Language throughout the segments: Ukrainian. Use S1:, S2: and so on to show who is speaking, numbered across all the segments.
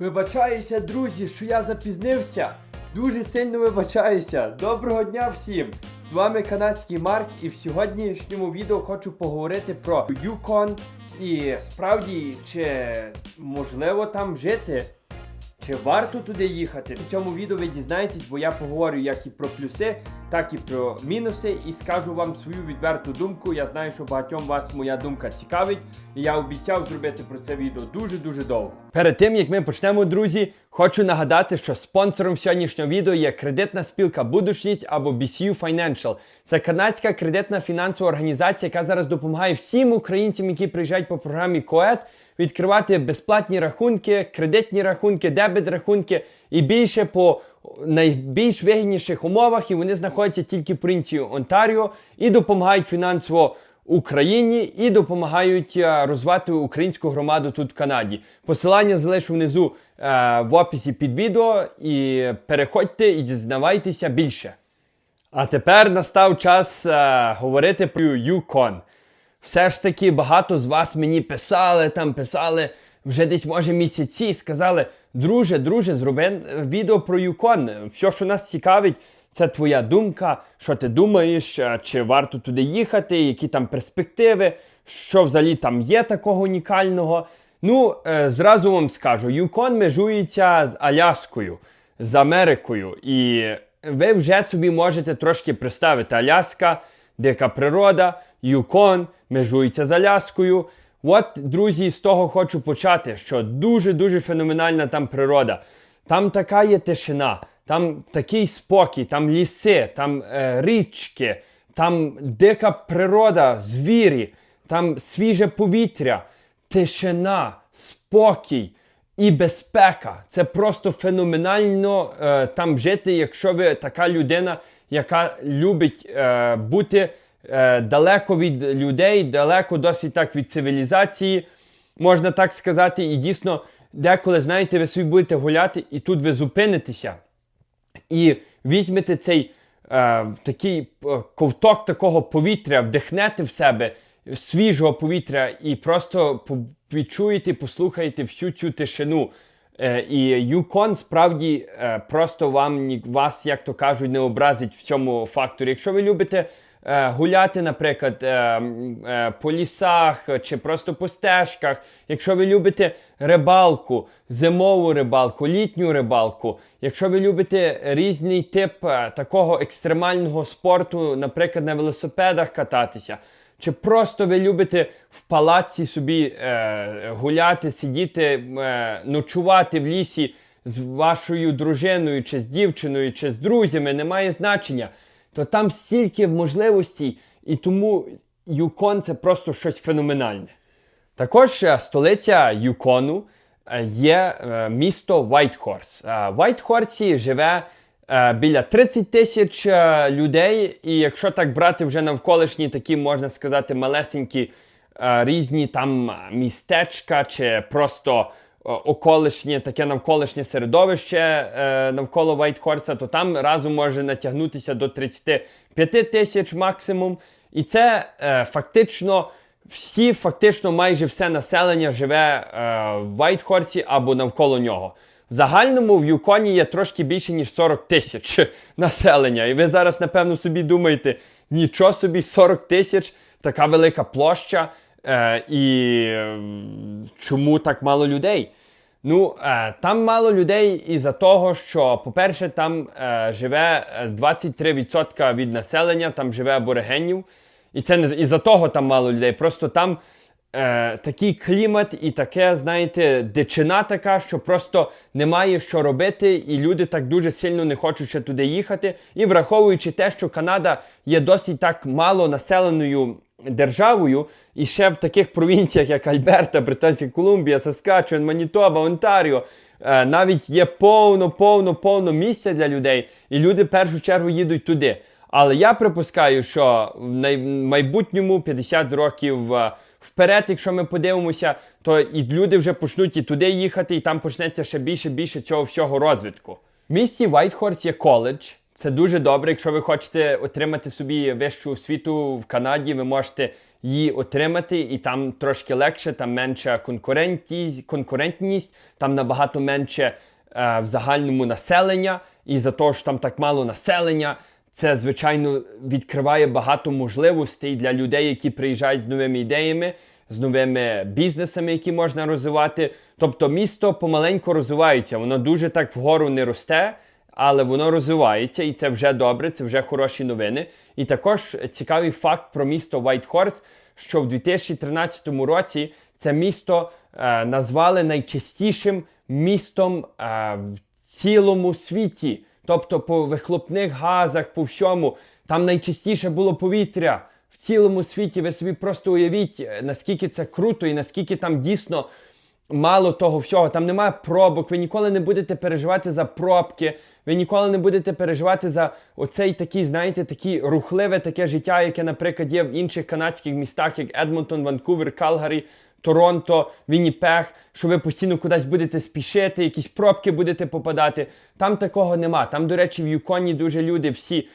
S1: Вибачаюся, друзі, що я запізнився. Дуже сильно вибачаюся. Доброго дня всім! З вами канадський Марк, і в сьогоднішньому відео хочу поговорити про Yukon і справді, чи можливо там жити. Чи варто туди їхати? В цьому відео ви дізнаєтесь, бо я поговорю як і про плюси, так і про мінуси, і скажу вам свою відверту думку. Я знаю, що багатьом вас моя думка цікавить, і я обіцяв зробити про це відео дуже-дуже довго. Перед тим як ми почнемо, друзі, хочу нагадати, що спонсором сьогоднішнього відео є кредитна спілка Будучність або BCU Financial. Це канадська кредитна фінансова організація, яка зараз допомагає всім українцям, які приїжджають по програмі КОЕД, відкривати безплатні рахунки, кредитні рахунки, дебет рахунки і більше по найбільш вигідніших умовах. І вони знаходяться тільки в провінції Онтаріо і допомагають фінансово Україні і допомагають е, розвивати українську громаду тут в Канаді. Посилання залишу внизу е, в описі під відео. І переходьте і дізнавайтеся більше. А тепер настав час е, говорити про Yukon. Все ж таки багато з вас мені писали, там писали вже десь, може, місяці, сказали: друже, друже, зроби відео про Yukon. Все, що нас цікавить, це твоя думка, що ти думаєш, е, чи варто туди їхати, які там перспективи, що взагалі там є такого унікального. Ну, е, зразу вам скажу, Yukon межується з Аляскою, з Америкою. І ви вже собі можете трошки представити Аляска, дика природа, Юкон, межується з Аляскою. От, друзі, з того хочу почати, що дуже-дуже феноменальна там природа. Там така є тишина, там такий спокій, там ліси, там е, річки, там дика природа, звірі, там свіже повітря, тишина, спокій і безпека. Це просто феноменально е, там жити, якщо ви така людина, яка любить е, бути е, далеко від людей, далеко досить так від цивілізації, можна так сказати. І дійсно, деколи, знаєте, ви собі будете гуляти, і тут ви зупинитеся і візьмете цей е, такий е, ковток такого повітря, вдихнете в себе свіжого повітря і просто відчуєте, послухаєте всю цю тишину. Е, і Юкон справді е, просто вам вас, як то кажуть, не образить в цьому факторі. Якщо ви любите гуляти, наприклад, е, е, по лісах е, чи просто по стежках, якщо ви любите рибалку, зимову рибалку, літню рибалку, якщо ви любите різний тип е, такого екстремального спорту, наприклад, на велосипедах кататися. Чи просто ви любите в палаці собі е, гуляти, сидіти, е, ночувати в лісі з вашою дружиною, чи з дівчиною, чи з друзями, немає значення, то там стільки можливостей, і тому Юкон це просто щось феноменальне. Також е, столиця Юкону е, є е, місто Вайтхорс. В Вайтхорсі живе біля 30 тисяч людей, і якщо так брати вже навколишні такі, можна сказати, малесенькі різні там містечка чи просто околишнє, таке навколишнє середовище е, навколо Вайтхорса, то там разом може натягнутися до 35 тисяч максимум. І це е, фактично всі, фактично, майже все населення живе е, в Вайтхорсі або навколо нього. В загальному в Юконі є трошки більше, ніж 40 тисяч населення. І ви зараз, напевно, собі думаєте, нічого собі 40 тисяч, така велика площа. Е, і е, чому так мало людей? Ну, е, там мало людей із-за того, що, по-перше, там е, живе е, 23% від населення, там живе аборигенів. І це не із-за того там мало людей. Просто там е, такий клімат і таке, знаєте, дичина така, що просто немає що робити, і люди так дуже сильно не хочуть ще туди їхати. І враховуючи те, що Канада є досить так мало населеною державою, і ще в таких провінціях, як Альберта, Британська Колумбія, Саскачуан, Манітоба, Онтаріо, е, навіть є повно, повно, повно місця для людей, і люди в першу чергу їдуть туди. Але я припускаю, що в майбутньому 50 років е, вперед, якщо ми подивимося, то і люди вже почнуть і туди їхати, і там почнеться ще більше більше цього всього розвитку. В місті Вайтхорс є коледж. Це дуже добре. Якщо ви хочете отримати собі вищу освіту в Канаді, ви можете її отримати, і там трошки легше, там менша конкурентність, там набагато менше е, в загальному населення. І за те, що там так мало населення, це звичайно відкриває багато можливостей для людей, які приїжджають з новими ідеями, з новими бізнесами, які можна розвивати. Тобто місто помаленьку розвивається, воно дуже так вгору не росте. Але воно розвивається, і це вже добре, це вже хороші новини. І також цікавий факт про місто Whitehorse, що в 2013 році це місто е, назвали найчистішим містом е, в цілому світі. Тобто по вихлопних газах, по всьому, там найчистіше було повітря в цілому світі. Ви собі просто уявіть, е, наскільки це круто і наскільки там дійсно мало того всього, там немає пробок, ви ніколи не будете переживати за пробки, ви ніколи не будете переживати за оцей такий, знаєте, такі рухливе таке життя, яке, наприклад, є в інших канадських містах, як Едмонтон, Ванкувер, Калгарі. Торонто, Вінніпех, що ви постійно кудись будете спішити, якісь пробки будете попадати. Там такого нема. Там, до речі, в Юконі дуже люди всі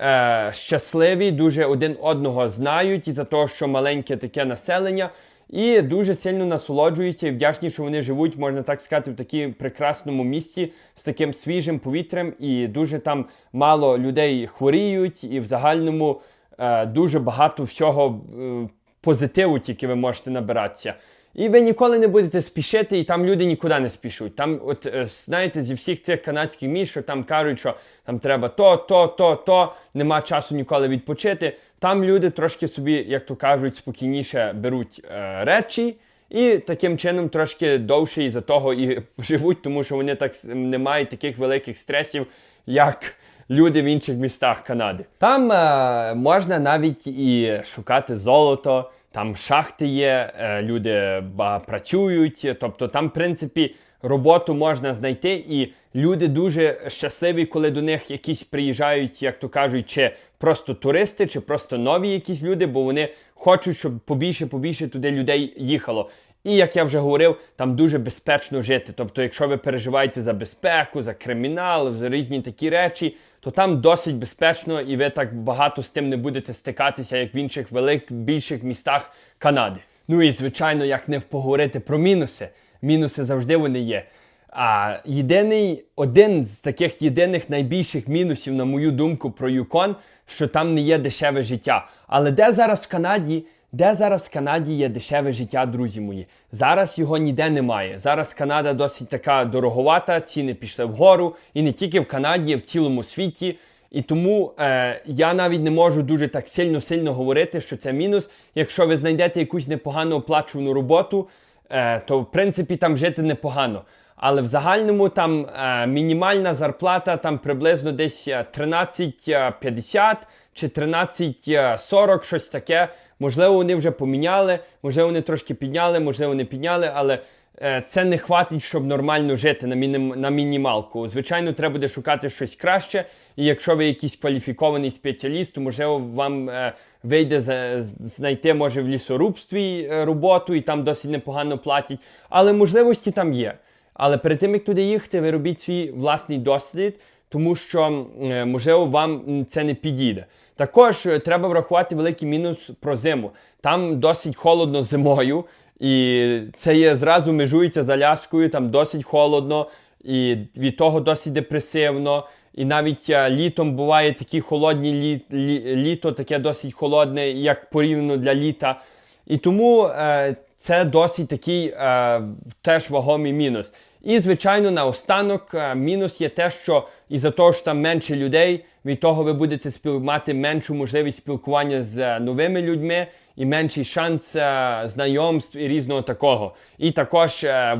S1: е, щасливі, дуже один одного знають і за те, що маленьке таке населення. І дуже сильно насолоджуються і вдячні, що вони живуть, можна так сказати, в такому прекрасному місці з таким свіжим повітрям, і дуже там мало людей хворіють, і в загальному е, дуже багато всього е, позитиву тільки ви можете набиратися. І ви ніколи не будете спішити, і там люди нікуди не спішуть. Там, от е, знаєте, зі всіх цих канадських міст, що там кажуть, що там треба то, то, то, то, нема часу ніколи відпочити. Там люди трошки собі, як то кажуть, спокійніше беруть е, речі. І таким чином трошки довше із-за того і живуть, тому що вони так не мають таких великих стресів, як люди в інших містах Канади. Там е, можна навіть і шукати золото, там шахти є, е, люди працюють. Тобто, там, в принципі, роботу можна знайти, і люди дуже щасливі, коли до них якісь приїжджають, як то кажуть, чи просто туристи, чи просто нові якісь люди, бо вони хочуть, щоб побільше побільше туди людей їхало. І як я вже говорив, там дуже безпечно жити. Тобто, якщо ви переживаєте за безпеку, за кримінал, за різні такі речі, то там досить безпечно, і ви так багато з тим не будете стикатися, як в інших великих більших містах Канади. Ну і звичайно, як не поговорити про мінуси. Мінуси завжди вони є. А єдиний один з таких єдиних найбільших мінусів, на мою думку, про Юкон, що там не є дешеве життя. Але де зараз в Канаді? Де зараз в Канаді є дешеве життя, друзі мої? Зараз його ніде немає. Зараз Канада досить така дороговата, ціни пішли вгору, і не тільки в Канаді, а в цілому світі. І тому е, я навіть не можу дуже так сильно-сильно говорити, що це мінус. Якщо ви знайдете якусь непогано оплачувану роботу, е, то в принципі там жити непогано. Але в загальному там е, мінімальна зарплата там приблизно десь е, 13,50 чи 13,40, щось таке. Можливо, вони вже поміняли, можливо, вони трошки підняли, можливо, не підняли, але е, це не хватить, щоб нормально жити на, мінім, на мінімалку. Звичайно, треба буде шукати щось краще. І якщо ви якийсь кваліфікований спеціаліст, то можливо вам е, вийде за, знайти може в лісорубстві е, роботу, і там досить непогано платять. Але можливості там є. Але перед тим як туди їхати, ви робіть свій власний дослід, тому що е, можливо вам це не підійде. Також е, треба врахувати великий мінус про зиму. Там досить холодно зимою, і це є зразу межується з Аляскою, там досить холодно, і від того досить депресивно. І навіть е, літом буває такі холодні лі, лі- літо, таке досить холодне, як порівняно для літа. І тому е, це досить такий е, теж вагомий мінус. І, звичайно, наостанок е, мінус є те, що із-за того, що там менше людей, від того ви будете спіл... мати меншу можливість спілкування з е, новими людьми і менший шанс е, знайомств і різного такого. І також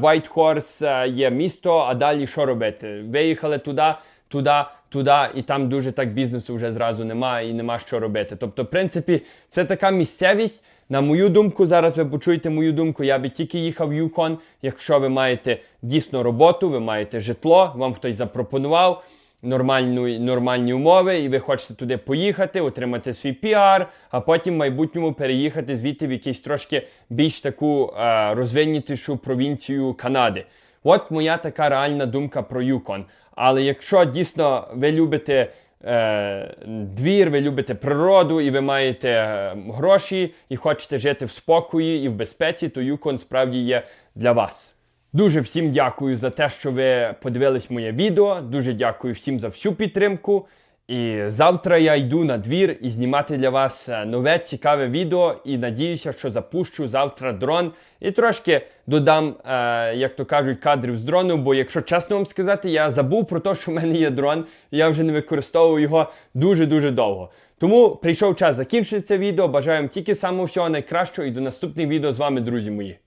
S1: White Horse е, є місто, а далі що робити? Виїхали туди, туди, туди, і там дуже так бізнесу вже зразу немає і нема що робити. Тобто, в принципі, це така місцевість. На мою думку, зараз ви почуєте мою думку, я би тільки їхав в Юкон, якщо ви маєте дійсно роботу, ви маєте житло, вам хтось запропонував нормальну, нормальні умови, і ви хочете туди поїхати, отримати свій піар, а потім в майбутньому переїхати звідти в якусь трошки більш таку е, розвинутішу провінцію Канади. От моя така реальна думка про Юкон. Але якщо дійсно ви любите е, двір, ви любите природу і ви маєте е, гроші і хочете жити в спокої і в безпеці, то Юкон справді є для вас. Дуже всім дякую за те, що ви подивились моє відео. Дуже дякую всім за всю підтримку. І завтра я йду на двір і знімати для вас е, нове цікаве відео. І надіюся, що запущу завтра дрон і трошки додам, е, як то кажуть, кадрів з дрону. Бо, якщо чесно вам сказати, я забув про те, що в мене є дрон, і я вже не використовую його дуже-дуже довго. Тому прийшов час закінчити це відео. Бажаю вам тільки самого всього найкращого і до наступних відео з вами, друзі мої.